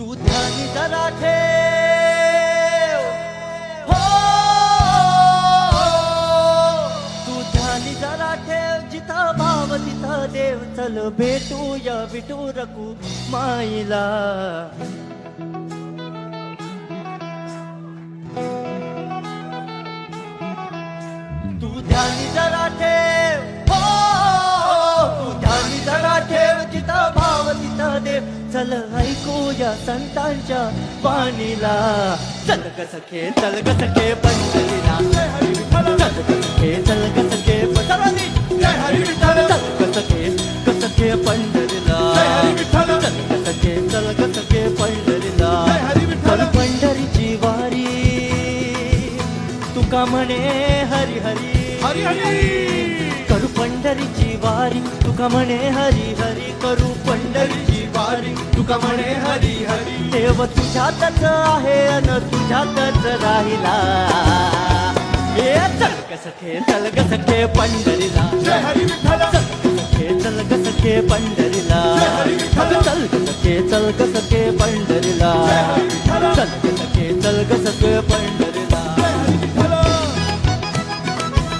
तू ध्यानी जरा ठेव. हो तू ध्यानी जरा ठेव. जिथं भाव तिथं देव. चल भेटूया विटू रकू माईला. तू ध्यानी जरा ठेव. देव चल ऐकूया संतांच्या वाणीला. चल ग सखे चल ग सखे पंढरीला चल ग सखे चल ग सखे पंढरी चल ग सखे ग सखे पंढरीला. चल ग सखे चल ग सखे पंढरीला. चल पंढरीची वारी. तुका म्हणे हरी. हरी हरी हरी. करू पंढरीची वारी. तुका म्हणे हरी हरी. करू तुका म्हणे हरी हरी. देव तुझ्यातच आहे अन तुझ्यातच राहिला. ए चल ग सखे चल ग सखे पंढरीला. सखे चल ग सखे पंढरीला. जय हरी विठ्ठल. चल ग सखे चल ग सखे पंढरीला. जय हरी विठ्ठल. चल ग सखे चल ग सखे